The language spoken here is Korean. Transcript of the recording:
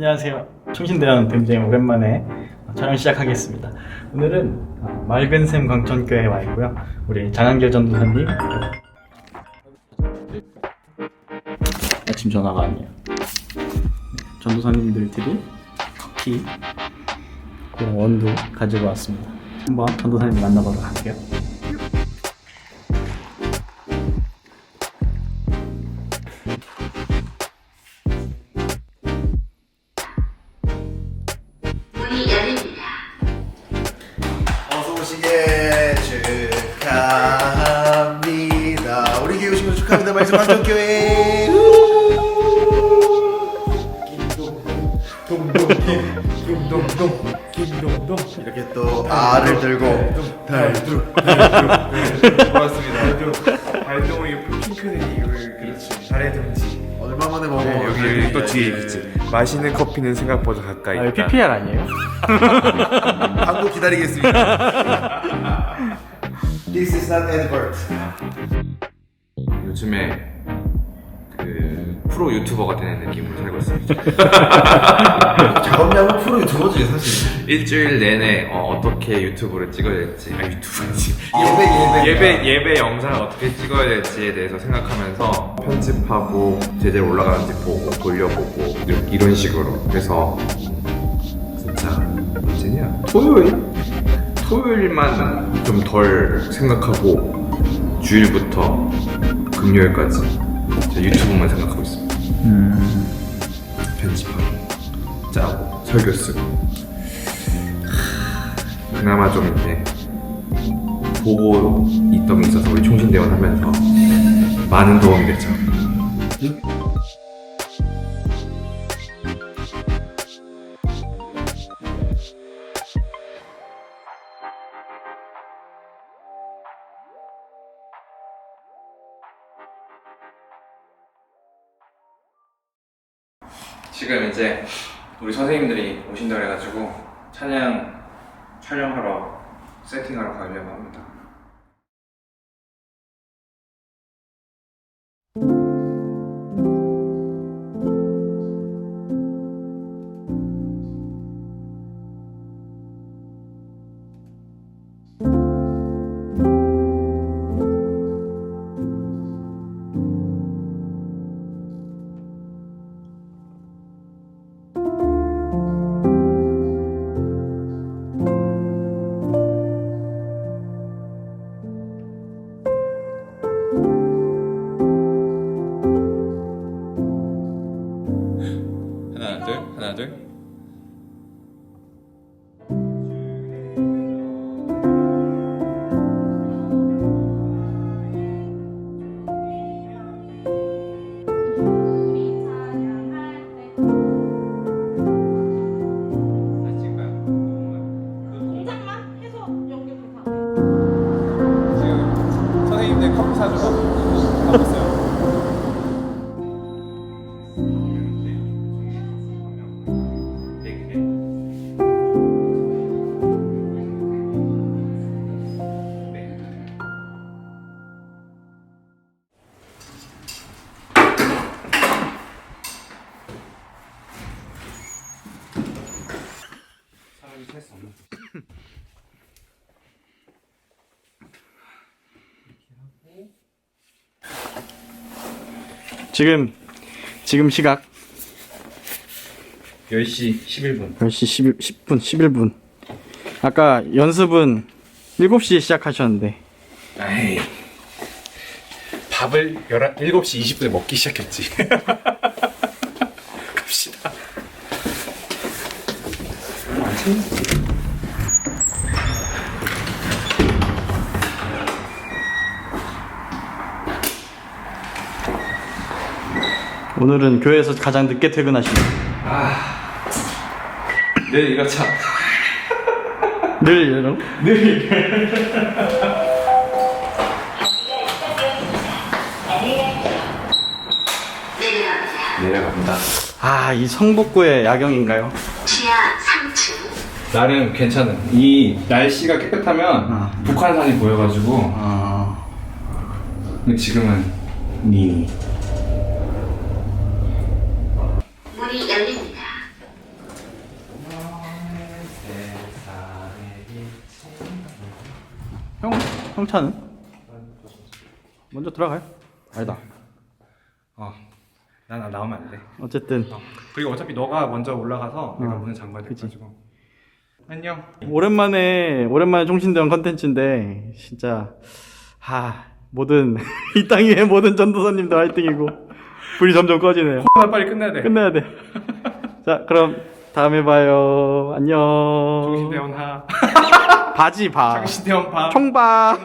안녕하세요. 충신대원 굉장히 오랜만에 촬영 시작하겠습니다. 오늘은 어, 맑은 샘 광천교회에 와 있고요. 우리 장한결 전도사님 아침 전화가 아니에요. 네, 전도사님들 드린 커피 그리고 원두 가지고 왔습니다. 한번 전도사님 만나보도록 할게요. 축하합니다. 말씀 환경교회. 김동동 김동동 이렇게 또 알을 들고 달두 고맙습니다. 발동 발동의 핑크색이 이걸 그렇지 달의 둥지 얼마 만에 먹어? 네, 여기 또 뒤에 있지 마시는 커피는 생각보다 가까이 아, 있다 PPR 아니에요? 광고 기다리겠습니다. This is not Edward. 요즘에 그 프로 유튜버가 되는 느낌으로 살고 있습니다. 작업량은 프로 유튜버지 사실. 일주일 내내 어, 떻게 유튜브를 찍어야 될지, 아 유튜브지. 예배 예배. 예배 예배 영상을 어떻게 찍어야 될지에 대해서 생각하면서 편집하고 제대로 올라가는지 보고 돌려보고 이런- 이런 식으로. 그래서 진짜 언제냐? 토요일? 토요일만 좀 덜 생각하고 주일부터 금요일까지 제 유튜브만 생각하고 있습니다. 편집하고 짜고 설교 쓰고 하, 그나마 좀 이제 보고 있던 게 있어서 우리 총신대원 하면서 많은 도움이 됐죠. 지금 이제 우리 선생님들이 오신다 그래가지고 찬양 촬영하러 세팅하러 가려고 합니다. 지금 지금 시각? 10시 11분. 10시 11, 10 분 11분. 아까 연습은 7시에 시작하셨는데. 에이. 밥을 11, 7시 20분에 먹기 시작했지 갑시다 오늘은 교회에서 가장 늦게 퇴근하십니다. 네 이거 참 늘 이런? 내려갑니다. 내려갑니다 아, 이 성북구의 야경인가요? 지하 3층. 나름 괜찮은 이 날씨가 깨끗하면 아. 북한산이 보여가지고 아, 근데 지금은 니 문이 열립니다. 형, 형 차는? 먼저 들어가요. 아니다. 어, 난 나오면 안 돼. 어쨌든 그리고 어차피 너가 먼저 올라가서 내가 어, 문을 잠가야 그치. 돼가지고. 안녕. 오랜만에 오랜만에 총신대원 컨텐츠인데 진짜 하 모든 이 땅 위의 모든 전도사님들 화이팅이고 불이 점점 꺼지네요. 나 빨리 끝내야 돼. 끝내야 돼. 자, 그럼 다음에 봐요. 안녕. 정신대원 하. 바지 봐. 정신대원 밥. 총봐.